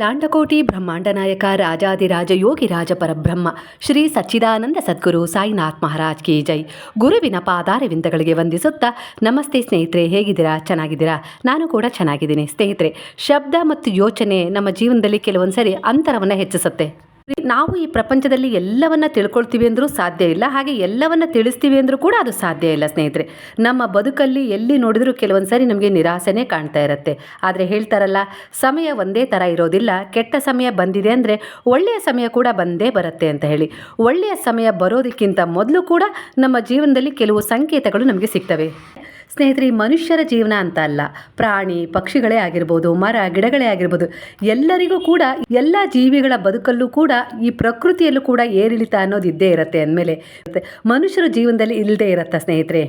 ಲಾಂಡಕೋಟಿ ಬ್ರಹ್ಮಾಂಡ ನಾಯಕ ರಾಜಾದಿರಾಜ ಯೋಗಿ ರಾಜ ಪರಬ್ರಹ್ಮ, ಶ್ರೀ ಸಚ್ಚಿದಾನಂದ ಸದ್ಗುರು ಸಾಯಿನಾಥ್ ಮಹಾರಾಜ್ ಕಿ ಜೈ. ಗುರುವಿನ ಪಾದಾರವಿಂದಗಳಿಗೆ ವಂದಿಸುತ್ತಾ, ನಮಸ್ತೆ ಸ್ನೇಹಿತರೆ, ಹೇಗಿದ್ದೀರಾ? ಚೆನ್ನಾಗಿದ್ದೀರಾ? ನಾನು ಕೂಡ ಚೆನ್ನಾಗಿದ್ದೀನಿ. ಸ್ನೇಹಿತರೆ, ಶಬ್ದ ಮತ್ತು ಯೋಚನೆ ನಮ್ಮ ಜೀವನದಲ್ಲಿ ಕೆಲವೊಂದು ಸರಿ ಅಂತರವನ್ನು ಹೆಚ್ಚಿಸುತ್ತೆ. ನಾವು ಈ ಪ್ರಪಂಚದಲ್ಲಿ ಎಲ್ಲವನ್ನ ತಿಳ್ಕೊಳ್ತೀವಿ ಅಂದರೂ ಸಾಧ್ಯ ಇಲ್ಲ, ಹಾಗೆ ಎಲ್ಲವನ್ನ ತಿಳಿಸ್ತೀವಿ ಅಂದರೂ ಕೂಡ ಅದು ಸಾಧ್ಯ ಇಲ್ಲ, ಸ್ನೇಹಿತರೆ. ನಮ್ಮ ಬದುಕಲ್ಲಿ ಎಲ್ಲಿ ನೋಡಿದರೂ ಕೆಲವೊಂದು ಸಾರಿ ನಮಗೆ ನಿರಾಸೆನೇ ಕಾಣ್ತಾ ಇರುತ್ತೆ. ಆದರೆ ಹೇಳ್ತಾರಲ್ಲ, ಸಮಯ ಒಂದೇ ಥರ ಇರೋದಿಲ್ಲ. ಕೆಟ್ಟ ಸಮಯ ಬಂದಿದೆ ಅಂದರೆ ಒಳ್ಳೆಯ ಸಮಯ ಕೂಡ ಬಂದೇ ಬರುತ್ತೆ ಅಂತ ಹೇಳಿ. ಒಳ್ಳೆಯ ಸಮಯ ಬರೋದಕ್ಕಿಂತ ಮೊದಲು ಕೂಡ ನಮ್ಮ ಜೀವನದಲ್ಲಿ ಕೆಲವು ಸಂಕೇತಗಳು ನಮಗೆ ಸಿಗ್ತವೆ. ಸ್ನೇಹಿತರೆ ಮನುಷ್ಯರ ಜೀವನ ಅಂತ ಅಲ್ಲ. ಪ್ರಾಣಿ, ಪಕ್ಷಿಗಳೇ ಆಗಿರ್ಬೋದು, ಮರ, ಗಿಡಗಳೇ ಆಗಿರ್ಬೋದು, ಎಲ್ಲರಿಗೂ ಕೂಡ ಎಲ್ಲ ಜೀವಿಗಳ ಬದುಕಲ್ಲೂ ಕೂಡ ಈ ಪ್ರಕೃತಿಯಲ್ಲೂ ಕೂಡ ಏರಿಳಿತ ಅನ್ನೋದು ಇದ್ದೇ ಇರುತ್ತೆ ಅಂದಮೇಲೆ. ಮನುಷ್ಯರ ಜೀವನದಲ್ಲಿ ಇಲ್ಲದೇ ಇರತ್ತಾ ಸ್ನೇಹಿತರೆ?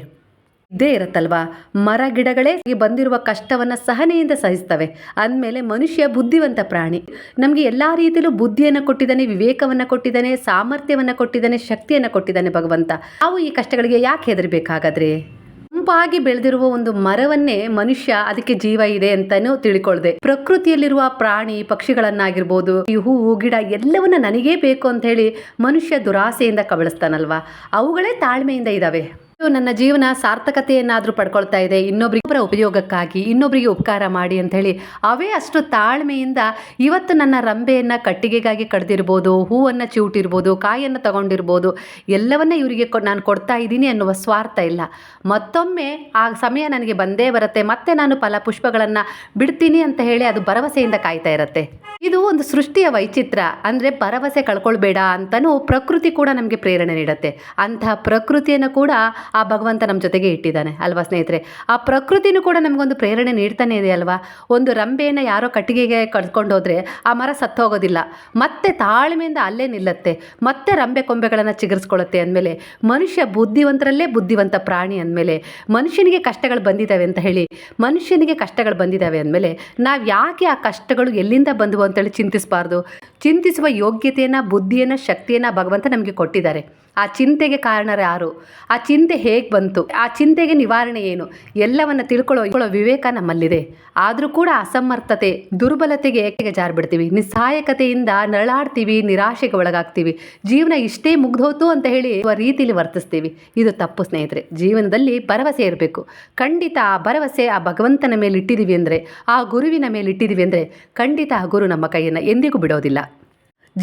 ಇದ್ದೇ ಇರುತ್ತಲ್ವಾ? ಮರ, ಗಿಡಗಳೇ ಬಂದಿರುವ ಕಷ್ಟವನ್ನು ಸಹನೆಯಿಂದ ಸಹಿಸ್ತವೆ. ಅಂದಮೇಲೆ ಮನುಷ್ಯ ಬುದ್ಧಿವಂತ ಪ್ರಾಣಿ. ನಮಗೆ ಎಲ್ಲ ರೀತಿಯಲ್ಲೂ ಬುದ್ಧಿಯನ್ನು ಕೊಟ್ಟಿದ್ದಾನೆ, ವಿವೇಕವನ್ನು ಕೊಟ್ಟಿದ್ದಾನೆ, ಸಾಮರ್ಥ್ಯವನ್ನು ಕೊಟ್ಟಿದ್ದಾನೆ, ಶಕ್ತಿಯನ್ನು ಕೊಟ್ಟಿದ್ದಾನೆ ಭಗವಂತ. ನಾವು ಈ ಕಷ್ಟಗಳಿಗೆ ಯಾಕೆ ಹೆದರಬೇಕಾಗಾದ್ರೆ? ಗುಂಪಾಗಿ ಬೆಳೆದಿರುವ ಒಂದು ಮರವನ್ನೇ ಮನುಷ್ಯ ಅದಕ್ಕೆ ಜೀವ ಇದೆ ಅಂತಾನೂ ತಿಳ್ಕೊಳ್ದೆ. ಪ್ರಕೃತಿಯಲ್ಲಿರುವ ಪ್ರಾಣಿ ಪಕ್ಷಿಗಳನ್ನಾಗಿರ್ಬೋದು, ಈ ಹೂವು, ಗಿಡ ಎಲ್ಲವನ್ನ ನನಗೇ ಬೇಕು ಅಂತ ಹೇಳಿ ಮನುಷ್ಯ ದುರಾಸೆಯಿಂದ ಕಬಳಿಸ್ತಾನಲ್ವಾ? ಅವುಗಳೇ ತಾಳ್ಮೆಯಿಂದ ಇದ್ದಾವೆ ಇದು ನನ್ನ ಜೀವನ ಸಾರ್ಥಕತೆಯನ್ನಾದರೂ ಪಡ್ಕೊಳ್ತಾ ಇದೆ. ಇನ್ನೊಬ್ಬರಿಗೊಬ್ಬರ ಉಪಯೋಗಕ್ಕಾಗಿ ಇನ್ನೊಬ್ಬರಿಗೆ ಉಪಕಾರ ಮಾಡಿ ಅಂತ ಹೇಳಿ ಅವೇ ಅಷ್ಟು ತಾಳ್ಮೆಯಿಂದ ಇವತ್ತು ನನ್ನ ರಂಬೆಯನ್ನು ಕಟ್ಟಿಗೆಗಾಗಿ ಕಡ್ದಿರ್ಬೋದು, ಹೂವನ್ನು ಚಿವುಟಿರ್ಬೋದು ಕಾಯನ್ನು ತಗೊಂಡಿರ್ಬೋದು, ಎಲ್ಲವನ್ನ ಇವರಿಗೆ ನಾನು ಕೊಡ್ತಾ ಇದ್ದೀನಿ ಅನ್ನುವ ಸ್ವಾರ್ಥ ಇಲ್ಲ. ಮತ್ತೊಮ್ಮೆ ಆ ಸಮಯ ನನಗೆ ಬಂದೇ ಬರುತ್ತೆ. ಮತ್ತೆ ನಾನು ಫಲ ಪುಷ್ಪಗಳನ್ನು ಬಿಡ್ತೀನಿ ಅಂತ ಹೇಳಿ ಅದು ಭರವಸೆಯಿಂದ ಕಾಯ್ತಾ ಇರುತ್ತೆ. ಇದು ಒಂದು ಸೃಷ್ಟಿಯ ವೈಚಿತ್ರ, ಅಂದರೆ ಭರವಸೆ ಕಳ್ಕೊಳ್ಬೇಡ ಅಂತಲೂ ಪ್ರಕೃತಿ ಕೂಡ ನಮಗೆ ಪ್ರೇರಣೆ ನೀಡುತ್ತೆ. ಅಂತಹ ಪ್ರಕೃತಿಯನ್ನು ಕೂಡ ಆ ಭಗವಂತ ನಮ್ಮ ಜೊತೆಗೆ ಇಟ್ಟಿದ್ದಾನೆ, ಅಲ್ವಾ ಸ್ನೇಹಿತರೆ? ಆ ಪ್ರಕೃತಿನೂ ಕೂಡ ನಮಗೊಂದು ಪ್ರೇರಣೆ ನೀಡ್ತಾನೆ ಇದೆ, ಅಲ್ವಾ? ಒಂದು ರಂಬೆಯನ್ನು ಯಾರೋ ಕಟ್ಟಿಗೆಗೆ ಕಳ್ಕೊಂಡು ಹೋದರೆ ಆ ಮರ ಸತ್ತೋಗೋದಿಲ್ಲ. ಮತ್ತೆ ತಾಳ್ಮೆಯಿಂದ ಅಲ್ಲೇ ನಿಲ್ಲತ್ತೆ. ಮತ್ತೆ ರಂಬೆ ಕೊಂಬೆಗಳನ್ನು ಚಿಗುರಿಸ್ಕೊಳ್ಳುತ್ತೆ ಅಂದಮೇಲೆ, ಮನುಷ್ಯ ಬುದ್ಧಿವಂತರಲ್ಲೇ ಬುದ್ಧಿವಂತ ಪ್ರಾಣಿ ಅಂದಮೇಲೆ, ಮನುಷ್ಯನಿಗೆ ಕಷ್ಟಗಳು ಬಂದಿದ್ದಾವೆ ಅಂತ ಹೇಳಿ, ಮನುಷ್ಯನಿಗೆ ಕಷ್ಟಗಳು ಬಂದಿದ್ದಾವೆ ಅಂದಮೇಲೆ ನಾವು ಯಾಕೆ ಆ ಕಷ್ಟಗಳು ಎಲ್ಲಿಂದ ಬಂದವು ಅಂತೇಳಿ ಚಿಂತಿಸಬಾರ್ದು. ಚಿಂತಿಸುವ ಯೋಗ್ಯತೆಯನ್ನು ಬುದ್ಧಿಯನ್ನು ಶಕ್ತಿಯನ್ನು ಭಗವಂತ ನಮಗೆ ಕೊಟ್ಟಿದ್ದಾರೆ. ಆ ಚಿಂತೆಗೆ ಕಾರಣರು ಯಾರು? ಆ ಚಿಂತೆ ಹೇಗೆ ಬಂತು? ಆ ಚಿಂತೆಗೆ ನಿವಾರಣೆ ಏನು? ಎಲ್ಲವನ್ನು ತಿಳ್ಕೊಳ್ಳೋ ವಿವೇಕ ನಮ್ಮಲ್ಲಿದೆ. ಆದರೂ ಕೂಡ ಅಸಮರ್ಥತೆ, ದುರ್ಬಲತೆಗೆ ಏಕೆಗೆ ಜಾರ್ಬಿಡ್ತೀವಿ? ನಿಸ್ಸಹಾಯಕತೆಯಿಂದ ನರಳಾಡ್ತೀವಿ, ನಿರಾಶೆಗೆ ಒಳಗಾಗ್ತೀವಿ. ಜೀವನ ಇಷ್ಟೇ ಮುಗ್ದೋತು ಅಂತ ಹೇಳಿ ರೀತಿಲಿ ವರ್ತಿಸ್ತೀವಿ. ಇದು ತಪ್ಪು ಸ್ನೇಹಿತರೆ. ಜೀವನದಲ್ಲಿ ಭರವಸೆ ಇರಬೇಕು. ಖಂಡಿತ ಆ ಭರವಸೆ ಆ ಭಗವಂತನ ಮೇಲೆ ಇಟ್ಟಿದ್ದೀವಿ ಅಂದರೆ, ಆ ಗುರುವಿನ ಮೇಲೆ ಇಟ್ಟಿದ್ದೀವಿ ಅಂದರೆ, ಖಂಡಿತ ಆ ಗುರು ನಮ್ಮ ಕೈಯನ್ನು ಎಂದಿಗೂ ಬಿಡೋದಿಲ್ಲ.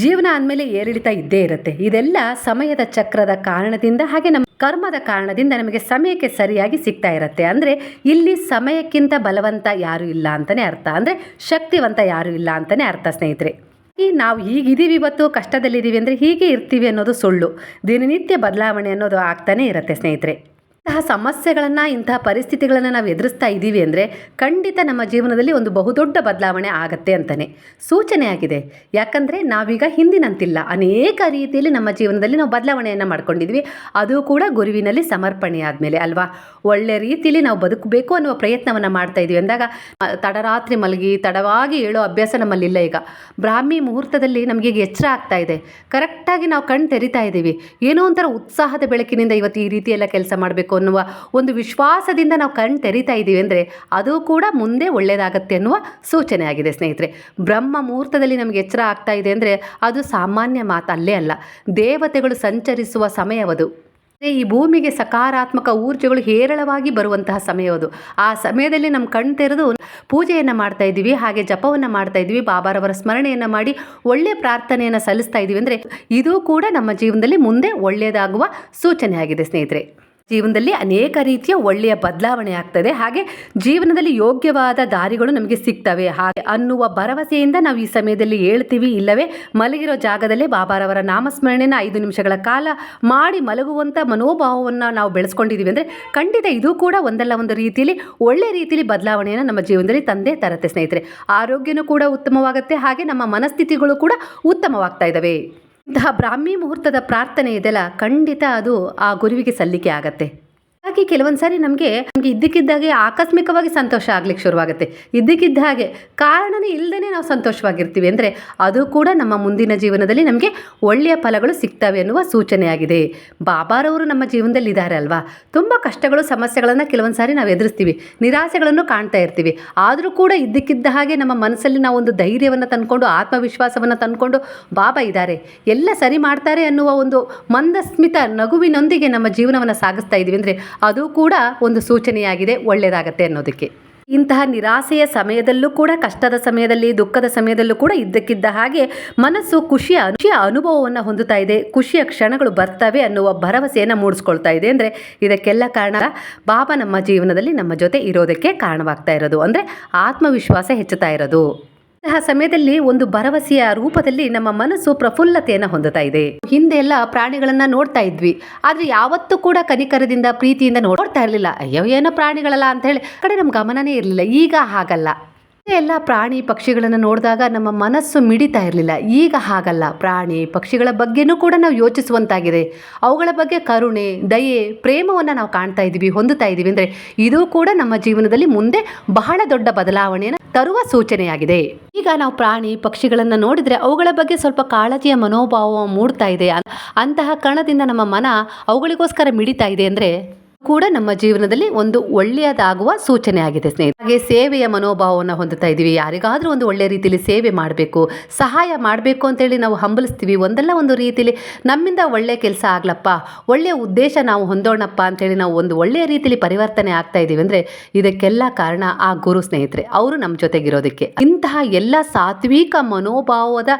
ಜೀವನ ಅಂದಮೇಲೆ ಏರಿಳಿತ ಇದ್ದೇ ಇರುತ್ತೆ. ಇದೆಲ್ಲ ಸಮಯದ ಚಕ್ರದ ಕಾರಣದಿಂದ ಹಾಗೆ ನಮ್ಮ ಕರ್ಮದ ಕಾರಣದಿಂದ ನಮಗೆ ಸಮಯಕ್ಕೆ ಸರಿಯಾಗಿ ಸಿಗ್ತಾ ಇರುತ್ತೆ. ಅಂದರೆ ಇಲ್ಲಿ ಸಮಯಕ್ಕಿಂತ ಬಲವಂತ ಯಾರೂ ಇಲ್ಲ ಅಂತಲೇ ಅರ್ಥ. ಅಂದರೆ ಶಕ್ತಿವಂತ ಯಾರೂ ಇಲ್ಲ ಅಂತಲೇ ಅರ್ಥ, ಸ್ನೇಹಿತರೆ. ಈ ನಾವು ಹೀಗಿದ್ದೀವಿ ಇವತ್ತು ಕಷ್ಟದಲ್ಲಿದ್ದೀವಿ ಅಂದರೆ ಹೀಗೆ ಇರ್ತೀವಿ ಅನ್ನೋದು ಸುಳ್ಳು. ದಿನನಿತ್ಯ ಬದಲಾವಣೆ ಅನ್ನೋದು ಆಗ್ತಾನೇ ಇರುತ್ತೆ, ಸ್ನೇಹಿತರೆ. ಇಂತಹ ಸಮಸ್ಯೆಗಳನ್ನು, ಇಂತಹ ಪರಿಸ್ಥಿತಿಗಳನ್ನು ನಾವು ಎದುರಿಸ್ತಾ ಇದ್ದೀವಿ ಅಂದರೆ ಖಂಡಿತ ನಮ್ಮ ಜೀವನದಲ್ಲಿ ಒಂದು ಬಹುದೊಡ್ಡ ಬದಲಾವಣೆ ಆಗತ್ತೆ ಅಂತಲೇ ಸೂಚನೆ ಆಗಿದೆ. ಯಾಕಂದರೆ ನಾವೀಗ ಹಿಂದಿನಂತಿಲ್ಲ. ಅನೇಕ ರೀತಿಯಲ್ಲಿ ನಮ್ಮ ಜೀವನದಲ್ಲಿ ನಾವು ಬದಲಾವಣೆಯನ್ನು ಮಾಡ್ಕೊಂಡಿದ್ವಿ. ಅದು ಕೂಡ ಗುರುವಿನಲ್ಲಿ ಸಮರ್ಪಣೆ ಆದಮೇಲೆ ಅಲ್ವಾ? ಒಳ್ಳೆ ರೀತಿಯಲ್ಲಿ ನಾವು ಬದುಕಬೇಕು ಅನ್ನುವ ಪ್ರಯತ್ನವನ್ನು ಮಾಡ್ತಾ ಇದ್ದೀವಿ ಅಂದಾಗ ತಡರಾತ್ರಿ ಮಲಗಿ, ತಡವಾಗಿ ಹೇಳೋ ಅಭ್ಯಾಸ ನಮ್ಮಲ್ಲಿಲ್ಲ ಈಗ. ಬ್ರಾಹ್ಮಿ ಮುಹೂರ್ತದಲ್ಲಿ ನಮಗೆ ಈಗ ಎಚ್ಚರ ಆಗ್ತಾ ಇದೆ. ಕರೆಕ್ಟಾಗಿ ನಾವು ಕಣ್ಣು ತೆರಿತಾ ಇದ್ದೀವಿ ಏನೋ ಒಂಥರ ಉತ್ಸಾಹದ ಬೆಳಕಿನಿಂದ ಇವತ್ತು ಈ ರೀತಿಯೆಲ್ಲ ಕೆಲಸ ಮಾಡಬೇಕು ಅನ್ನುವ ಒಂದು ವಿಶ್ವಾಸದಿಂದ ನಾವು ಕಣ್ ತೆರಿತಾ ಇದ್ದೀವಿ ಅಂದರೆ ಅದು ಕೂಡ ಮುಂದೆ ಒಳ್ಳೆಯದಾಗತ್ತೆ ಅನ್ನುವ ಸೂಚನೆ ಆಗಿದೆ, ಸ್ನೇಹಿತರೆ. ಬ್ರಹ್ಮ ಮುಹೂರ್ತದಲ್ಲಿ ನಮಗೆ ಎಚ್ಚರ ಆಗ್ತಾ ಇದೆ ಅಂದರೆ ಅದು ಸಾಮಾನ್ಯ ಮಾತು ಅಲ್ಲೇ ಅಲ್ಲ. ದೇವತೆಗಳು ಸಂಚರಿಸುವ ಸಮಯವದು. ಈ ಭೂಮಿಗೆ ಸಕಾರಾತ್ಮಕ ಊರ್ಜೆಗಳು ಹೇರಳವಾಗಿ ಬರುವಂತಹ ಸಮಯವದು. ಆ ಸಮಯದಲ್ಲಿ ನಮ್ಮ ಕಣ್ಣು ತೆರೆದು ಪೂಜೆಯನ್ನು ಮಾಡ್ತಾ ಇದ್ದೀವಿ ಹಾಗೆ ಜಪವನ್ನು ಮಾಡ್ತಾ ಇದ್ದೀವಿ ಬಾಬಾರವರ ಸ್ಮರಣೆಯನ್ನು ಮಾಡಿ ಒಳ್ಳೆಯ ಪ್ರಾರ್ಥನೆಯನ್ನು ಸಲ್ಲಿಸ್ತಾ ಇದ್ದೀವಿ ಅಂದರೆ ಇದು ಕೂಡ ನಮ್ಮ ಜೀವನದಲ್ಲಿ ಮುಂದೆ ಒಳ್ಳೆಯದಾಗುವ ಸೂಚನೆ ಆಗಿದೆ, ಸ್ನೇಹಿತರೆ. ಜೀವನದಲ್ಲಿ ಅನೇಕ ರೀತಿಯ ಒಳ್ಳೆಯ ಬದಲಾವಣೆ ಆಗ್ತದೆ. ಹಾಗೆ ಜೀವನದಲ್ಲಿ ಯೋಗ್ಯವಾದ ದಾರಿಗಳು ನಮಗೆ ಸಿಗ್ತವೆ. ಹಾಗೆ ಅನ್ನುವ ಭರವಸೆಯಿಂದ ನಾವು ಈ ಸಮಯದಲ್ಲಿ ಹೇಳ್ತೀವಿ. ಇಲ್ಲವೇ, ಮಲಗಿರೋ ಜಾಗದಲ್ಲೇ ಬಾಬಾರವರ ನಾಮಸ್ಮರಣೆನ ಐದು ನಿಮಿಷಗಳ ಕಾಲ ಮಾಡಿ ಮಲಗುವಂಥ ಮನೋಭಾವವನ್ನು ನಾವು ಬೆಳೆಸ್ಕೊಂಡಿದ್ದೀವಿ ಅಂದರೆ ಖಂಡಿತ ಇದು ಕೂಡ ಒಂದಲ್ಲ ಒಂದು ರೀತಿಯಲ್ಲಿ ಒಳ್ಳೆ ರೀತಿಯಲ್ಲಿ ಬದಲಾವಣೆಯನ್ನು ನಮ್ಮ ಜೀವನದಲ್ಲಿ ತಂದೆ ತರತ್ತೆ ಸ್ನೇಹಿತರೆ. ಆರೋಗ್ಯನೂ ಕೂಡ ಉತ್ತಮವಾಗುತ್ತೆ. ಹಾಗೆ ನಮ್ಮ ಮನಸ್ಥಿತಿಗಳು ಕೂಡ ಉತ್ತಮವಾಗ್ತಾ ಇದ್ದಾವೆ. ಇಂತಹ ಬ್ರಾಹ್ಮಿ ಮುಹೂರ್ತದ ಪ್ರಾರ್ಥನೆ ಇದೆಲ್ಲ ಖಂಡಿತ ಅದು ಆ ಗುರುವಿಗೆ ಸಲ್ಲಿಕೆ ಆಗತ್ತೆ. ಹಾಗೆ ಕೆಲವೊಂದು ಸಾರಿ ನಮಗೆ ನಮಗೆ ಇದ್ದಕ್ಕಿದ್ದಾಗೆ ಆಕಸ್ಮಿಕವಾಗಿ ಸಂತೋಷ ಆಗ್ಲಿಕ್ಕೆ ಶುರುವಾಗುತ್ತೆ. ಇದ್ದಕ್ಕಿದ್ದ ಹಾಗೆ ಕಾರಣನೇ ಇಲ್ಲದೇ ನಾವು ಸಂತೋಷವಾಗಿರ್ತೀವಿ ಅಂದರೆ ಅದು ಕೂಡ ನಮ್ಮ ಮುಂದಿನ ಜೀವನದಲ್ಲಿ ನಮಗೆ ಒಳ್ಳೆಯ ಫಲಗಳು ಸಿಗ್ತವೆ ಅನ್ನುವ ಸೂಚನೆಯಾಗಿದೆ. ಬಾಬಾರವರು ನಮ್ಮ ಜೀವನದಲ್ಲಿ ಇದ್ದಾರೆ ಅಲ್ವಾ? ತುಂಬ ಕಷ್ಟಗಳು, ಸಮಸ್ಯೆಗಳನ್ನು ಕೆಲವೊಂದು ಸಾರಿ ನಾವು ಎದುರಿಸ್ತೀವಿ. ನಿರಾಸೆಗಳನ್ನು ಕಾಣ್ತಾ ಇರ್ತೀವಿ. ಆದರೂ ಕೂಡ ಇದ್ದಕ್ಕಿದ್ದ ಹಾಗೆ ನಮ್ಮ ಮನಸ್ಸಲ್ಲಿ ನಾವು ಒಂದು ಧೈರ್ಯವನ್ನು ತಂದ್ಕೊಂಡು, ಆತ್ಮವಿಶ್ವಾಸವನ್ನು ತಂದ್ಕೊಂಡು ಬಾಬಾ ಇದ್ದಾರೆ. ಎಲ್ಲ ಸರಿ ಮಾಡ್ತಾರೆ ಅನ್ನುವ ಒಂದು ಮಂದಸ್ಮಿತ ನಗುವಿನೊಂದಿಗೆ ನಮ್ಮ ಜೀವನವನ್ನು ಸಾಗಿಸ್ತಾ ಇದ್ದೀವಿ ಅಂದರೆ ಅದು ಕೂಡ ಒಂದು ಸೂಚನೆಯಾಗಿದೆ ಒಳ್ಳೆಯದಾಗತ್ತೆ ಅನ್ನೋದಕ್ಕೆ. ಇಂತಹ ನಿರಾಸೆಯ ಸಮಯದಲ್ಲೂ ಕೂಡ, ಕಷ್ಟದ ಸಮಯದಲ್ಲಿ, ದುಃಖದ ಸಮಯದಲ್ಲೂ ಕೂಡ ಇದ್ದಕ್ಕಿದ್ದ ಹಾಗೆ ಮನಸ್ಸು ಖುಷಿಯ ಖುಷಿಯ ಅನುಭವವನ್ನು ಹೊಂದುತ್ತಾ ಇದೆ, ಖುಷಿಯ ಕ್ಷಣಗಳು ಬರ್ತವೆ ಅನ್ನುವ ಭರವಸೆಯನ್ನು ಮೂಡಿಸ್ಕೊಳ್ತಾ ಇದೆ ಅಂದರೆ ಇದಕ್ಕೆಲ್ಲ ಕಾರಣ ಬಾಬಾ ನಮ್ಮ ಜೀವನದಲ್ಲಿ ನಮ್ಮ ಜೊತೆ ಇರೋದಕ್ಕೆ ಕಾರಣವಾಗ್ತಾ ಇರೋದು. ಅಂದರೆ ಆತ್ಮವಿಶ್ವಾಸ ಹೆಚ್ಚುತ್ತಾ ಇರೋದು. ಇಂತಹ ಸಮಯದಲ್ಲಿ ಒಂದು ಭರವಸೆಯ ರೂಪದಲ್ಲಿ ನಮ್ಮ ಮನಸ್ಸು ಪ್ರಫುಲ್ಲತೆಯನ್ನು ಹೊಂದುತ್ತಾ ಇದೆ. ಹಿಂದೆ ಎಲ್ಲ ಪ್ರಾಣಿಗಳನ್ನ ನೋಡ್ತಾ ಇದ್ವಿ. ಆದ್ರೆ ಯಾವತ್ತೂ ಕೂಡ ಕನಿಕರದಿಂದ ಪ್ರೀತಿಯಿಂದ ನೋಡ್ತಾ ಇರಲಿಲ್ಲ. ಅಯ್ಯೋ, ಏನೋ ಪ್ರಾಣಿಗಳಲ್ಲ ಅಂತ ಹೇಳಿ. ಕಡೆ ನಮ್ಮ ಗಮನನೇ ಇರಲಿಲ್ಲ. ಈಗ ಹಾಗಲ್ಲ. ಎಲ್ಲ ಪ್ರಾಣಿ ಪಕ್ಷಿಗಳನ್ನು ನೋಡಿದಾಗ ನಮ್ಮ ಮನಸ್ಸು ಮಿಡಿತಾ ಇರಲಿಲ್ಲ. ಈಗ ಹಾಗಲ್ಲ. ಪ್ರಾಣಿ ಪಕ್ಷಿಗಳ ಬಗ್ಗೆನೂ ಕೂಡ ನಾವು ಯೋಚಿಸುವಂತಾಗಿದೆ. ಅವುಗಳ ಬಗ್ಗೆ ಕರುಣೆ, ದಯೆ, ಪ್ರೇಮವನ್ನು ನಾವು ಕಾಣ್ತಾ ಇದ್ದೀವಿ, ಹೊಂದುತ್ತಾ ಇದ್ದೀವಿ ಅಂದರೆ ಇದು ಕೂಡ ನಮ್ಮ ಜೀವನದಲ್ಲಿ ಮುಂದೆ ಬಹಳ ದೊಡ್ಡ ಬದಲಾವಣೆಯನ್ನು ತರುವ ಸೂಚನೆಯಾಗಿದೆ. ಈಗ ನಾವು ಪ್ರಾಣಿ ಪಕ್ಷಿಗಳನ್ನು ನೋಡಿದರೆ ಅವುಗಳ ಬಗ್ಗೆ ಸ್ವಲ್ಪ ಕಾಳಜಿಯ ಮನೋಭಾವ ಮೂಡ್ತಾ ಇದೆ. ಅಂತಹ ಕಣದಿಂದ ನಮ್ಮ ಮನ ಅವುಗಳಿಗೋಸ್ಕರ ಮಿಡಿತಾ ಇದೆ ಅಂದರೆ ಕೂಡ ನಮ್ಮ ಜೀವನದಲ್ಲಿ ಒಂದು ಒಳ್ಳೆಯದಾಗುವ ಸೂಚನೆ ಆಗಿದೆ ಸ್ನೇಹಿತರೆ. ಹಾಗೆ ಸೇವೆಯ ಮನೋಭಾವವನ್ನು ಹೊಂದುತ್ತಾ ಇದ್ದೀವಿ. ಯಾರಿಗಾದರೂ ಒಂದು ಒಳ್ಳೆಯ ರೀತಿಯಲ್ಲಿ ಸೇವೆ ಮಾಡಬೇಕು, ಸಹಾಯ ಮಾಡಬೇಕು ಅಂತೇಳಿ ನಾವು ಹಂಬಲಿಸ್ತೀವಿ. ಒಂದಲ್ಲ ಒಂದು ರೀತಿಯಲ್ಲಿ ನಮ್ಮಿಂದ ಒಳ್ಳೆಯ ಕೆಲಸ ಆಗ್ಲಪ್ಪ ಒಳ್ಳೆಯ ಉದ್ದೇಶ ನಾವು ಹೊಂದೋಣಪ್ಪ ಅಂತೇಳಿ ನಾವು ಒಂದು ಒಳ್ಳೆಯ ರೀತಿಯಲ್ಲಿ ಪರಿವರ್ತನೆ ಆಗ್ತಾ ಇದ್ದೀವಿ ಅಂದರೆ ಇದಕ್ಕೆಲ್ಲ ಕಾರಣ ಆ ಗುರು ಸ್ನೇಹಿತರೆ. ಅವರು ನಮ್ಮ ಜೊತೆಗಿರೋದಕ್ಕೆ. ಇಂತಹ ಎಲ್ಲ ಸಾತ್ವಿಕ ಮನೋಭಾವದ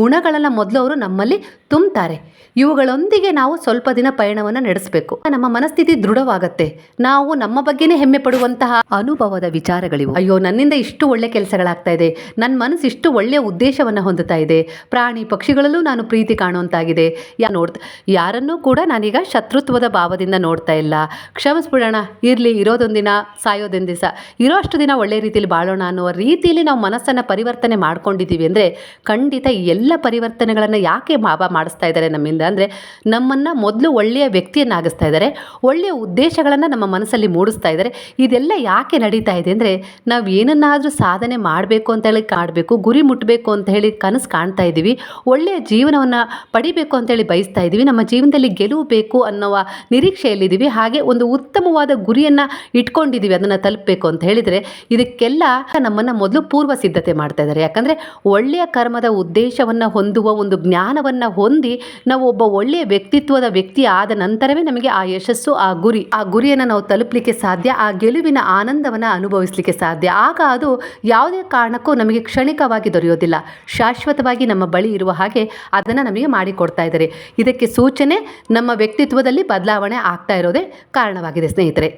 ಗುಣಗಳನ್ನು ಮೊದಲು ಅವರು ನಮ್ಮಲ್ಲಿ ತುಂಬ್ತಾರೆ ಇವುಗಳೊಂದಿಗೆ ನಾವು ಸ್ವಲ್ಪ ದಿನ ಪಯಣವನ್ನು ನಡೆಸಬೇಕು. ನಮ್ಮ ಮನಸ್ಥಿತಿ ದೃಢವಾಗತ್ತೆ. ನಾವು ನಮ್ಮ ಬಗ್ಗೆನೇ ಹೆಮ್ಮೆ ಪಡುವಂತಹ ಅನುಭವದ ವಿಚಾರಗಳಿವು. ಅಯ್ಯೋ, ನನ್ನಿಂದ ಇಷ್ಟು ಒಳ್ಳೆ ಕೆಲಸಗಳಾಗ್ತಾ ಇದೆ. ನನ್ನ ಮನಸ್ಸು ಇಷ್ಟು ಒಳ್ಳೆಯ ಉದ್ದೇಶವನ್ನು ಹೊಂದುತ್ತಾ ಇದೆ. ಪ್ರಾಣಿ ಪಕ್ಷಿಗಳಲ್ಲೂ ನಾನು ಪ್ರೀತಿ ಕಾಣುವಂತಾಗಿದೆ. ಯಾ ನೋಡ್ತಾ ಯಾರನ್ನೂ ಕೂಡ ನಾನೀಗ ಶತ್ರುತ್ವದ ಭಾವದಿಂದ ನೋಡ್ತಾ ಇಲ್ಲ. ಕ್ಷಮಿಸ್ಬಿಡೋಣ. ಇರಲಿ, ಇರೋದೊಂದಿನ ಸಾಯೋದೊಂದು ದಿವಸ ಇರೋ ಅಷ್ಟು ದಿನ ಒಳ್ಳೆ ರೀತಿಯಲ್ಲಿ ಬಾಳೋಣ ಅನ್ನುವ ರೀತಿಯಲ್ಲಿ ನಾವು ಮನಸ್ಸನ್ನು ಪರಿವರ್ತನೆ ಮಾಡ್ಕೊಂಡಿದ್ದೀವಿ ಅಂದರೆ ಖಂಡಿತ ಎಲ್ಲ ಪರಿವರ್ತನೆಗಳನ್ನು ಯಾಕೆ ಬಾಬಾ ಮಾಡಿಸ್ತಾ ಇದ್ದಾರೆ ನಮ್ಮಿಂದ. ಅಂದರೆ ನಮ್ಮನ್ನು ಮೊದಲು ಒಳ್ಳೆಯ ವ್ಯಕ್ತಿಯನ್ನಾಗಿಸ್ತಾ ಇದ್ದಾರೆ. ಒಳ್ಳೆಯ ಉದ್ದೇಶಗಳನ್ನು ನಮ್ಮ ಮನಸ್ಸಲ್ಲಿ ಮೂಡಿಸ್ತಾ ಇದ್ದಾರೆ. ಇದೆಲ್ಲ ಯಾಕೆ ನಡೀತಾ ಇದೆ ಅಂದರೆ ನಾವು ಏನನ್ನಾದರೂ ಸಾಧನೆ ಮಾಡಬೇಕು ಅಂತ ಹೇಳಿ ಕಾಡಬೇಕು ಗುರಿ ಮುಟ್ಟಬೇಕು ಅಂತ ಹೇಳಿ ಕನಸು ಕಾಣ್ತಾ ಇದ್ದೀವಿ. ಒಳ್ಳೆಯ ಜೀವನವನ್ನು ಪಡಿಬೇಕು ಅಂತೇಳಿ ಬಯಸ್ತಾ ಇದ್ದೀವಿ. ನಮ್ಮ ಜೀವನದಲ್ಲಿ ಗೆಲುವು ಬೇಕು ಅನ್ನುವ ನಿರೀಕ್ಷೆಯಲ್ಲಿದ್ದೀವಿ. ಹಾಗೆ ಒಂದು ಉತ್ತಮವಾದ ಗುರಿಯನ್ನು ಇಟ್ಕೊಂಡಿದ್ದೀವಿ. ಅದನ್ನು ತಲುಪಬೇಕು ಅಂತ ಹೇಳಿದರೆ ಇದಕ್ಕೆಲ್ಲ ನಮ್ಮನ್ನು ಮೊದಲು ಪೂರ್ವ ಸಿದ್ಧತೆ ಮಾಡ್ತಾ ಇದ್ದಾರೆ. ಯಾಕಂದರೆ ಒಳ್ಳೆಯ ಕರ್ಮದ ಉದ್ದೇಶವನ್ನು ಹೊಂದುವ ಒಂದು ಜ್ಞಾನವನ್ನು ಹೊಂದಿ ನಾವು ಒಬ್ಬ ಒಳ್ಳೆಯ ವ್ಯಕ್ತಿತ್ವದ ವ್ಯಕ್ತಿ ಆದ ನಂತರವೇ ನಮಗೆ ಆ ಯಶಸ್ಸು, ಆ ಗುರಿ, ಆ ಗುರಿಯನ್ನು ನಾವು ತಲುಪಲಿಕ್ಕೆ ಸಾಧ್ಯ, ಆ ಗೆಲುವಿನ ಆನಂದವನ್ನು ಅನುಭವಿಸಲಿಕ್ಕೆ ಸಾಧ್ಯ. ಆಗ ಅದು ಯಾವುದೇ ಕಾರಣಕ್ಕೂ ನಮಗೆ ಕ್ಷಣಿಕವಾಗಿ ದೊರೆಯೋದಿಲ್ಲ. ಶಾಶ್ವತವಾಗಿ ನಮ್ಮ ಬಳಿ ಇರುವ ಹಾಗೆ ಅದನ್ನು ನಮಗೆ ಮಾಡಿಕೊಡ್ತಾ ಇದ್ದಾರೆ. ಇದಕ್ಕೆ ಸೂಚನೆ ನಮ್ಮ ವ್ಯಕ್ತಿತ್ವದಲ್ಲಿ ಬದಲಾವಣೆ ಆಗ್ತಾ ಇರೋದೇ ಕಾರಣವಾಗಿದೆ, ಸ್ನೇಹಿತರೆ.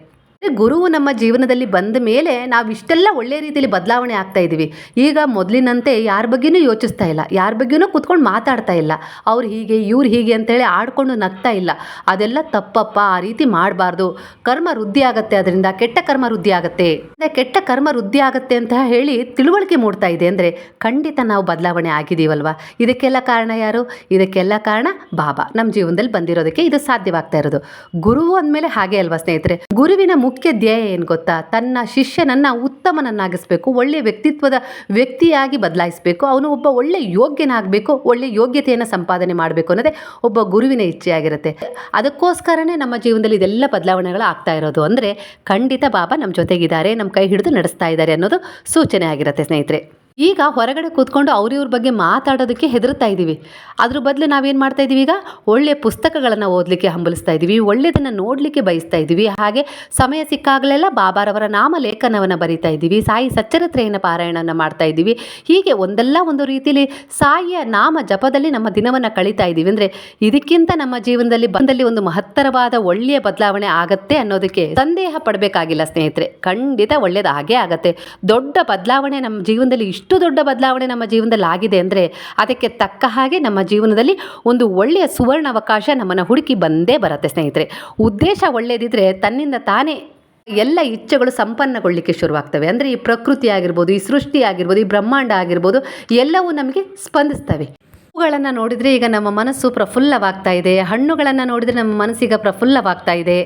ಗುರುವು ನಮ್ಮ ಜೀವನದಲ್ಲಿ ಬಂದ ಮೇಲೆ ನಾವು ಇಷ್ಟೆಲ್ಲ ಒಳ್ಳೆ ರೀತಿಯಲ್ಲಿ ಬದಲಾವಣೆ ಆಗ್ತಾ ಇದ್ದೀವಿ. ಈಗ ಮೊದಲಿನಂತೆ ಯಾರ ಬಗ್ಗೆನೂ ಯೋಚಿಸ್ತಾ ಇಲ್ಲ. ಯಾರ ಬಗ್ಗೆನೂ ಕೂತ್ಕೊಂಡು ಮಾತಾಡ್ತಾ ಇಲ್ಲ. ಅವ್ರು ಹೀಗೆ, ಇವ್ರು ಹೀಗೆ ಅಂತೇಳಿ ಆಡ್ಕೊಂಡು ನಗ್ತಾ ಇಲ್ಲ. ಅದೆಲ್ಲ ತಪ್ಪಪ್ಪ, ಆ ರೀತಿ ಮಾಡಬಾರ್ದು. ಕರ್ಮ ವೃದ್ಧಿ ಆಗುತ್ತೆ, ಅದರಿಂದ ಕೆಟ್ಟ ಕರ್ಮ ವೃದ್ಧಿ ಆಗುತ್ತೆ. ಕೆಟ್ಟ ಕರ್ಮ ವೃದ್ಧಿ ಆಗುತ್ತೆ ಅಂತ ಹೇಳಿ ತಿಳುವಳಿಕೆ ಮೂಡ್ತಾ ಇದೆ ಅಂದರೆ ಖಂಡಿತ ನಾವು ಬದಲಾವಣೆ ಆಗಿದ್ದೀವಲ್ವಾ? ಇದಕ್ಕೆಲ್ಲ ಕಾರಣ ಯಾರು? ಇದಕ್ಕೆಲ್ಲ ಕಾರಣ ಬಾಬಾ. ನಮ್ಮ ಜೀವನದಲ್ಲಿ ಬಂದಿರೋದಕ್ಕೆ ಇದು ಸಾಧ್ಯವಾಗ್ತಾ ಇರೋದು. ಗುರು ಅಂದಮೇಲೆ ಹಾಗೆ ಅಲ್ವಾ ಸ್ನೇಹಿತರೆ? ಗುರುವಿನ ಮುಖ್ಯ ಧ್ಯೇಯ ಏನು ಗೊತ್ತಾ? ತನ್ನ ಶಿಷ್ಯನನ್ನು ಉತ್ತಮನನ್ನಾಗಿಸ್ಬೇಕು ಒಳ್ಳೆಯ ವ್ಯಕ್ತಿತ್ವದ ವ್ಯಕ್ತಿಯಾಗಿ ಬದಲಾಯಿಸಬೇಕು, ಅವನು ಒಬ್ಬ ಒಳ್ಳೆಯ ಯೋಗ್ಯನಾಗಬೇಕು ಒಳ್ಳೆಯ ಯೋಗ್ಯತೆಯನ್ನು ಸಂಪಾದನೆ ಮಾಡಬೇಕು ಅನ್ನೋದೇ ಒಬ್ಬ ಗುರುವಿನ ಇಚ್ಛೆಯಾಗಿರುತ್ತೆ. ಅದಕ್ಕೋಸ್ಕರನೇ ನಮ್ಮ ಜೀವನದಲ್ಲಿ ಇದೆಲ್ಲ ಬದಲಾವಣೆಗಳು ಆಗ್ತಾ ಇರೋದು ಅಂದರೆ ಖಂಡಿತ ಬಾಬಾ ನಮ್ಮ ಜೊತೆಗಿದ್ದಾರೆ ನಮ್ಮ ಕೈ ಹಿಡಿದು ನಡೆಸ್ತಾ ಇದ್ದಾರೆ ಅನ್ನೋದು ಸೂಚನೆ ಆಗಿರುತ್ತೆ ಸ್ನೇಹಿತರೆ. ಈಗ ಹೊರಗಡೆ ಕೂತ್ಕೊಂಡು ಅವ್ರಿವ್ರ ಬಗ್ಗೆ ಮಾತಾಡೋದಕ್ಕೆ ಹೆದರ್ತಾ ಇದ್ದೀವಿ. ಅದ್ರ ಬದಲು ನಾವೇನು ಮಾಡ್ತಾ ಇದ್ದೀವಿ ಈಗ? ಒಳ್ಳೆಯ ಪುಸ್ತಕಗಳನ್ನು ಓದಲಿಕ್ಕೆ ಹಂಬಲಿಸ್ತಾ ಇದ್ದೀವಿ. ಒಳ್ಳೆಯದನ್ನು ನೋಡಲಿಕ್ಕೆ ಬಯಸ್ತಾ ಇದ್ದೀವಿ. ಹಾಗೆ ಸಮಯ ಸಿಕ್ಕಾಗಲೆಲ್ಲ ಬಾಬಾರವರ ನಾಮ ಲೇಖನವನ್ನು ಬರಿತಾ ಇದ್ದೀವಿ. ಸಾಯಿ ಸಚ್ಚರಿತ್ರೆಯನ್ನು ಪಾರಾಯಣವನ್ನು ಮಾಡ್ತಾ ಇದ್ದೀವಿ. ಹೀಗೆ ಒಂದಲ್ಲ ಒಂದು ರೀತಿಯಲ್ಲಿ ಸಾಯಿಯ ನಾಮ ಜಪದಲ್ಲಿ ನಮ್ಮ ದಿನವನ್ನು ಕಳೀತಾ ಇದ್ದೀವಿ. ಅಂದರೆ ಇದಕ್ಕಿಂತ ನಮ್ಮ ಜೀವನದಲ್ಲಿ ಬಂದಲ್ಲಿ ಒಂದು ಮಹತ್ತರವಾದ ಒಳ್ಳೆಯ ಬದಲಾವಣೆ ಆಗತ್ತೆ ಅನ್ನೋದಕ್ಕೆ ಸಂದೇಹ ಪಡಬೇಕಾಗಿಲ್ಲ ಸ್ನೇಹಿತರೆ. ಖಂಡಿತ ಒಳ್ಳೇದು ಹಾಗೇ ಆಗತ್ತೆ. ದೊಡ್ಡ ಬದಲಾವಣೆ ನಮ್ಮ ಜೀವನದಲ್ಲಿ ಇಷ್ಟು ದೊಡ್ಡ ಬದಲಾವಣೆ ನಮ್ಮ ಜೀವನದಲ್ಲಿ ಆಗಿದೆ ಅಂದರೆ ಅದಕ್ಕೆ ತಕ್ಕ ಹಾಗೆ ನಮ್ಮ ಜೀವನದಲ್ಲಿ ಒಂದು ಒಳ್ಳೆಯ ಸುವರ್ಣ ಅವಕಾಶ ನಮ್ಮನ್ನು ಹುಡುಕಿ ಬಂದೇ ಬರುತ್ತೆ, ಸ್ನೇಹಿತರೆ. ಉದ್ದೇಶ ಒಳ್ಳೆಯದಿದ್ರೆ ತನ್ನಿಂದ ತಾನೇ ಎಲ್ಲ ಇಚ್ಛೆಗಳು ಸಂಪನ್ನಗೊಳ್ಳಲಿಕ್ಕೆ ಶುರುವಾಗ್ತವೆ. ಅಂದರೆ ಈ ಪ್ರಕೃತಿ ಆಗಿರ್ಬೋದು, ಈ ಸೃಷ್ಟಿ ಆಗಿರ್ಬೋದು, ಈ ಬ್ರಹ್ಮಾಂಡ ಆಗಿರ್ಬೋದು, ಎಲ್ಲವೂ ನಮಗೆ ಸ್ಪಂದಿಸ್ತವೆ. ಹೂಗಳನ್ನು ನೋಡಿದರೆ ಈಗ ನಮ್ಮ ಮನಸ್ಸು ಪ್ರಫುಲ್ಲವಾಗ್ತಾ ಇದೆ. ಹಣ್ಣುಗಳನ್ನು ನೋಡಿದರೆ ನಮ್ಮ ಮನಸ್ಸೀಗ ಪ್ರಫುಲ್ಲವಾಗ್ತಾ ಇದೆ.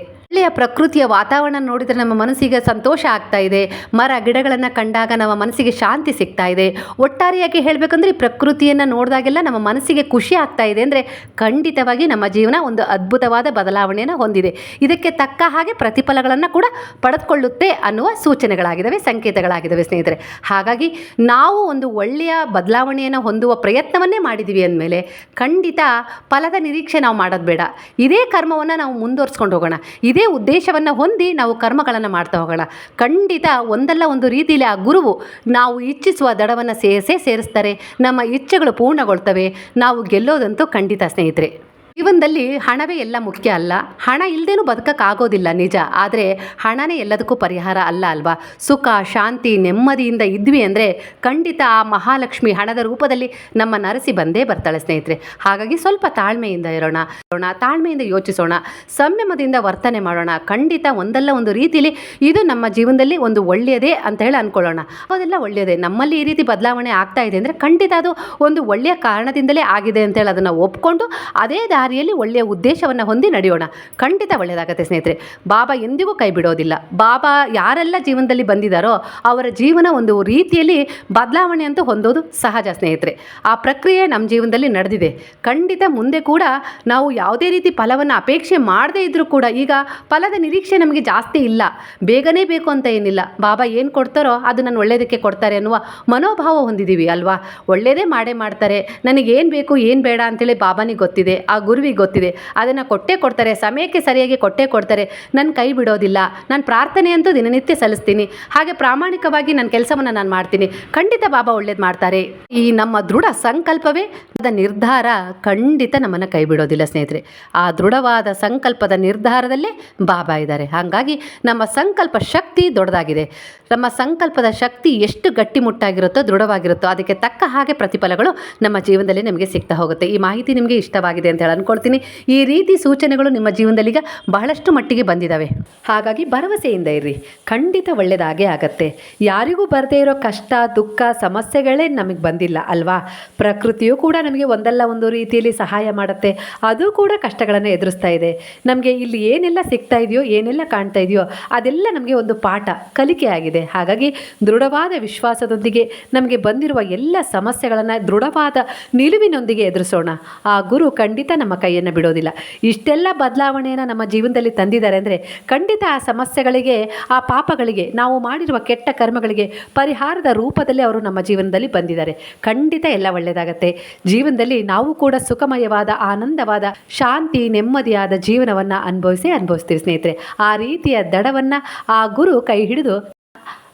ಒಳ್ಳೆಯ ಪ್ರಕೃತಿಯ ವಾತಾವರಣ ನೋಡಿದರೆ ನಮ್ಮ ಮನಸ್ಸಿಗೆ ಸಂತೋಷ ಆಗ್ತಾ ಇದೆ. ಮರ, ಗಿಡಗಳನ್ನು ಕಂಡಾಗ ನಮ್ಮ ಮನಸ್ಸಿಗೆ ಶಾಂತಿ ಸಿಗ್ತಾ ಇದೆ. ಒಟ್ಟಾರೆಯಾಗಿ ಹೇಳಬೇಕಂದ್ರೆ ಈ ಪ್ರಕೃತಿಯನ್ನು ನೋಡಿದಾಗೆಲ್ಲ ನಮ್ಮ ಮನಸ್ಸಿಗೆ ಖುಷಿ ಆಗ್ತಾ ಇದೆ ಅಂದರೆ ಖಂಡಿತವಾಗಿ ನಮ್ಮ ಜೀವನ ಒಂದು ಅದ್ಭುತವಾದ ಬದಲಾವಣೆಯನ್ನು ಹೊಂದಿದೆ. ಇದಕ್ಕೆ ತಕ್ಕ ಹಾಗೆ ಪ್ರತಿಫಲಗಳನ್ನು ಕೂಡ ಪಡೆದುಕೊಳ್ಳುತ್ತೆ ಅನ್ನುವ ಸೂಚನೆಗಳಾಗಿದ್ದಾವೆ ಸಂಕೇತಗಳಾಗಿದ್ದಾವೆ ಸ್ನೇಹಿತರೆ. ಹಾಗಾಗಿ ನಾವು ಒಂದು ಒಳ್ಳೆಯ ಬದಲಾವಣೆಯನ್ನು ಹೊಂದುವ ಪ್ರಯತ್ನವನ್ನೇ ಮಾಡಿದ್ದೀವಿ ಅಂದಮೇಲೆ ಖಂಡಿತ ಫಲದ ನಿರೀಕ್ಷೆ ನಾವು ಮಾಡೋದು ಬೇಡ. ಇದೇ ಕರ್ಮವನ್ನು ನಾವು ಮುಂದುವರ್ಸ್ಕೊಂಡು ಹೋಗೋಣ. ಇದೇ ಉದ್ದೇಶವನ್ನು ಹೊಂದಿ ನಾವು ಕರ್ಮಗಳನ್ನು ಮಾಡ್ತಾ ಹೋಗೋಣ. ಖಂಡಿತ ಒಂದಲ್ಲ ಒಂದು ರೀತಿಯಲ್ಲಿ ಆ ಗುರುವು ನಾವು ಇಚ್ಛಿಸುವ ದಡವನ್ನು ಸೇರಿಸೇ ಸೇರಿಸ್ತಾರೆ. ನಮ್ಮ ಇಚ್ಛೆಗಳು ಪೂರ್ಣಗೊಳ್ತವೆ. ನಾವು ಗೆಲ್ಲೋದಂತೂ ಖಂಡಿತ ಸ್ನೇಹಿತರೆ. ಜೀವನದಲ್ಲಿ ಹಣವೇ ಎಲ್ಲ ಮುಖ್ಯ ಅಲ್ಲ. ಹಣ ಇಲ್ಲದೇನೂ ಬದುಕಕ್ಕಾಗೋದಿಲ್ಲ ನಿಜ. ಆದರೆ ಹಣನೇ ಎಲ್ಲದಕ್ಕೂ ಪರಿಹಾರ ಅಲ್ಲ ಅಲ್ವಾ? ಸುಖ, ಶಾಂತಿ, ನೆಮ್ಮದಿಯಿಂದ ಇದ್ವಿ ಅಂದರೆ ಖಂಡಿತ ಆ ಮಹಾಲಕ್ಷ್ಮಿ ಹಣದ ರೂಪದಲ್ಲಿ ನಮ್ಮ ನರಸಿ ಬಂದೇ ಬರ್ತಾಳೆ ಸ್ನೇಹಿತರೆ. ಹಾಗಾಗಿ ಸ್ವಲ್ಪ ತಾಳ್ಮೆಯಿಂದ ಇರೋಣ. ಇರೋಣ ತಾಳ್ಮೆಯಿಂದ ಯೋಚಿಸೋಣ. ಸಂಯಮದಿಂದ ವರ್ತನೆ ಮಾಡೋಣ. ಖಂಡಿತ ಒಂದಲ್ಲ ಒಂದು ರೀತಿಯಲ್ಲಿ ಇದು ನಮ್ಮ ಜೀವನದಲ್ಲಿ ಒಂದು ಒಳ್ಳೆಯದೇ ಅಂತ ಹೇಳಿ ಅಂದ್ಕೊಳ್ಳೋಣ ಅದೆಲ್ಲ ಒಳ್ಳೆಯದೇ. ನಮ್ಮಲ್ಲಿ ಈ ರೀತಿ ಬದಲಾವಣೆ ಆಗ್ತಾ ಇದೆ ಅಂದರೆ ಖಂಡಿತ ಅದು ಒಂದು ಒಳ್ಳೆಯ ಕಾರಣದಿಂದಲೇ ಆಗಿದೆ ಅಂತೇಳಿ ಅದನ್ನು ಒಪ್ಕೊಂಡು ಅದೇ ದಾರಿಯಲ್ಲಿ ಒಳ್ಳೆಯ ಉದ್ದೇಶವನ್ನು ಹೊಂದಿ ನಡೆಯೋಣ. ಖಂಡಿತ ಒಳ್ಳೆಯದಾಗತ್ತೆ ಸ್ನೇಹಿತರೆ. ಬಾಬಾ ಎಂದಿಗೂ ಕೈ ಬಿಡೋದಿಲ್ಲ. ಬಾಬಾ ಯಾರೆಲ್ಲ ಜೀವನದಲ್ಲಿ ಬಂದಿದ್ದಾರೋ ಅವರ ಜೀವನ ಒಂದು ರೀತಿಯಲ್ಲಿ ಬದಲಾವಣೆ ಅಂತೂ ಹೊಂದೋದು ಸಹಜ ಸ್ನೇಹಿತರೆ. ಆ ಪ್ರಕ್ರಿಯೆ ನಮ್ಮ ಜೀವನದಲ್ಲಿ ನಡೆದಿದೆ. ಖಂಡಿತ ಮುಂದೆ ಕೂಡ ನಾವು ಯಾವುದೇ ರೀತಿ ಫಲವನ್ನು ಅಪೇಕ್ಷೆ ಮಾಡದೇ ಇದ್ದರೂ ಕೂಡ ಈಗ ಫಲದ ನಿರೀಕ್ಷೆ ನಮಗೆ ಜಾಸ್ತಿ ಇಲ್ಲ. ಬೇಗನೆ ಬೇಕು ಅಂತ ಏನಿಲ್ಲ. ಬಾಬಾ ಏನು ಕೊಡ್ತಾರೋ ಅದು ನಾನು ಒಳ್ಳೆಯದಕ್ಕೆ ಕೊಡ್ತಾರೆ ಅನ್ನುವ ಮನೋಭಾವ ಹೊಂದಿದ್ದೀವಿ ಅಲ್ವಾ? ಒಳ್ಳೆಯದೇ ಮಾಡೇ ಮಾಡ್ತಾರೆ. ನನಗೆ ಏನು ಬೇಕು ಏನು ಬೇಡ ಅಂತೇಳಿ ಬಾಬಾನಿಗೆ ಗೊತ್ತಿದೆ. ಆ ಗುರುವಿಗೆ ಗೊತ್ತಿದೆ. ಅದನ್ನು ಕೊಟ್ಟೇ ಕೊಡ್ತಾರೆ, ಸಮಯಕ್ಕೆ ಸರಿಯಾಗಿ ಕೊಟ್ಟೇ ಕೊಡ್ತಾರೆ. ನನ್ನ ಕೈ ಬಿಡೋದಿಲ್ಲ. ನಾನು ಪ್ರಾರ್ಥನೆ ಅಂತೂ ದಿನನಿತ್ಯ ಸಲ್ಲಿಸ್ತೀನಿ. ಹಾಗೆ ಪ್ರಾಮಾಣಿಕವಾಗಿ ನನ್ನ ಕೆಲಸವನ್ನು ನಾನು ಮಾಡ್ತೀನಿ. ಖಂಡಿತ ಬಾಬಾ ಒಳ್ಳೇದು ಮಾಡ್ತಾರೆ. ಈ ನಮ್ಮ ದೃಢ ಸಂಕಲ್ಪವೇ ಅದ ನಿರ್ಧಾರ. ಖಂಡಿತ ನಮ್ಮನ್ನು ಕೈ ಬಿಡೋದಿಲ್ಲ ಸ್ನೇಹಿತರೆ. ಆ ದೃಢವಾದ ಸಂಕಲ್ಪದ ನಿರ್ಧಾರದಲ್ಲೇ ಬಾಬಾ ಇದ್ದಾರೆ. ಹಾಗಾಗಿ ನಮ್ಮ ಸಂಕಲ್ಪ ಶಕ್ತಿ ದೊಡ್ಡದಾಗಿದೆ. ನಮ್ಮ ಸಂಕಲ್ಪದ ಶಕ್ತಿ ಎಷ್ಟು ಗಟ್ಟಿಮುಟ್ಟಾಗಿರುತ್ತೋ, ದೃಢವಾಗಿರುತ್ತೋ, ಅದಕ್ಕೆ ತಕ್ಕ ಹಾಗೆ ಪ್ರತಿಫಲಗಳು ನಮ್ಮ ಜೀವನದಲ್ಲಿ ನಮಗೆ ಸಿಗ್ತಾ ಹೋಗುತ್ತೆ. ಈ ಮಾಹಿತಿ ನಿಮಗೆ ಇಷ್ಟವಾಗಿದೆ ಅಂತ ಹೇಳಿ ಅಂದ್ಕೊಳ್ತೀನಿ. ಈ ರೀತಿ ಸೂಚನೆಗಳು ನಿಮ್ಮ ಜೀವನದಲ್ಲಿ ಈಗ ಬಹಳಷ್ಟು ಮಟ್ಟಿಗೆ ಬಂದಿದ್ದಾವೆ ಹಾಗಾಗಿ ಭರವಸೆಯಿಂದ ಇರ್ರಿ. ಖಂಡಿತ ಒಳ್ಳೆಯದಾಗೇ ಆಗತ್ತೆ. ಯಾರಿಗೂ ಬರದೇ ಇರೋ ಕಷ್ಟ, ದುಃಖ, ಸಮಸ್ಯೆಗಳೇ ನಮಗೆ ಬಂದಿಲ್ಲ ಅಲ್ವಾ? ಪ್ರಕೃತಿಯು ಕೂಡ ನಮಗೆ ಒಂದಲ್ಲ ಒಂದು ರೀತಿಯಲ್ಲಿ ಸಹಾಯ ಮಾಡುತ್ತೆ. ಅದು ಕೂಡ ಕಷ್ಟಗಳನ್ನು ಎದುರಿಸ್ತಾ ಇದೆ. ನಮಗೆ ಇಲ್ಲಿ ಏನೆಲ್ಲ ಸಿಗ್ತಾ ಇದೆಯೋ, ಏನೆಲ್ಲ ಕಾಣ್ತಾ ಇದೆಯೋ, ಅದೆಲ್ಲ ನಮಗೆ ಒಂದು ಪಾಠ, ಕಲಿಕೆ ಆಗಿದೆ. ಹಾಗಾಗಿ ದೃಢವಾದ ವಿಶ್ವಾಸದೊಂದಿಗೆ ನಮಗೆ ಬಂದಿರುವ ಎಲ್ಲ ಸಮಸ್ಯೆಗಳನ್ನು ದೃಢವಾದ ನಿಲುವಿನೊಂದಿಗೆ ಎದುರಿಸೋಣ. ಆ ಗುರು ಖಂಡಿತ ನಮ್ಮ ಕೈಯನ್ನು ಬಿಡೋದಿಲ್ಲ. ಇಷ್ಟೆಲ್ಲ ಬದಲಾವಣೆಯನ್ನು ನಮ್ಮ ಜೀವನದಲ್ಲಿ ತಂದಿದ್ದಾರೆ ಅಂದರೆ ಖಂಡಿತ ಆ ಸಮಸ್ಯೆಗಳಿಗೆ, ಆ ಪಾಪಗಳಿಗೆ, ನಾವು ಮಾಡಿರುವ ಕೆಟ್ಟ ಕರ್ಮಗಳಿಗೆ ಪರಿಹಾರದ ರೂಪದಲ್ಲಿ ಅವರು ನಮ್ಮ ಜೀವನದಲ್ಲಿ ಬಂದಿದ್ದಾರೆ. ಖಂಡಿತ ಎಲ್ಲ ಒಳ್ಳೆಯದಾಗತ್ತೆ ಜೀವನದಲ್ಲಿ ನಾವು ಕೂಡ ಸುಖಮಯವಾದ, ಆನಂದವಾದ, ಶಾಂತಿ, ನೆಮ್ಮದಿಯಾದ ಜೀವನವನ್ನು ಅನುಭವಿಸಿ ಅನುಭವಿಸ್ತೀವಿ ಸ್ನೇಹಿತರೆ. ಆ ರೀತಿಯ ದಡವನ್ನು ಆ ಗುರು ಕೈ ಹಿಡಿದು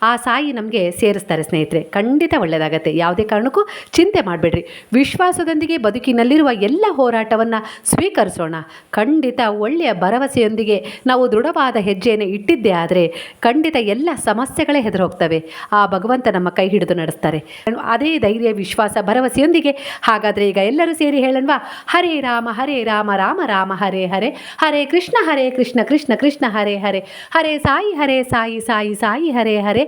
ಆ ಸಾಯಿ ನಮಗೆ ಸೇರಿಸ್ತಾರೆ ಸ್ನೇಹಿತರೆ. ಖಂಡಿತ ಒಳ್ಳೆಯದಾಗತ್ತೆ ಯಾವುದೇ ಕಾರಣಕ್ಕೂ ಚಿಂತೆ ಮಾಡಬೇಡ್ರಿ. ವಿಶ್ವಾಸದೊಂದಿಗೆ ಬದುಕಿನಲ್ಲಿರುವ ಎಲ್ಲ ಹೋರಾಟವನ್ನು ಸ್ವೀಕರಿಸೋಣ. ಖಂಡಿತ ಒಳ್ಳೆಯ ಭರವಸೆಯೊಂದಿಗೆ ನಾವು ದೃಢವಾದ ಹೆಜ್ಜೆಯನ್ನು ಇಟ್ಟಿದ್ದೇ ಆದರೆ ಖಂಡಿತ ಎಲ್ಲ ಸಮಸ್ಯೆಗಳೇ ಹೆದರೋಗ್ತವೆ. ಆ ಭಗವಂತ ನಮ್ಮ ಕೈ ಹಿಡಿದು ನಡೆಸ್ತಾರೆ. ಅದೇ ಧೈರ್ಯ, ವಿಶ್ವಾಸ, ಭರವಸೆಯೊಂದಿಗೆ ಹಾಗಾದರೆ ಈಗ ಎಲ್ಲರೂ ಸೇರಿ ಹೇಳೋಣವಾ ಹರೇ ರಾಮ ಹರೇ ರಾಮ ರಾಮ ರಾಮ, ಹರೇ ಹರೇ. ಹರೇ ಕೃಷ್ಣ ಹರೇ ಕೃಷ್ಣ ಕೃಷ್ಣ ಕೃಷ್ಣ, ಹರೇ ಹರೇ. ಹರೇ ಸಾಯಿ ಹರೇ ಸಾಯಿ ಸಾಯಿ ಸಾಯಿ, ಹರೇ ಹರೇ.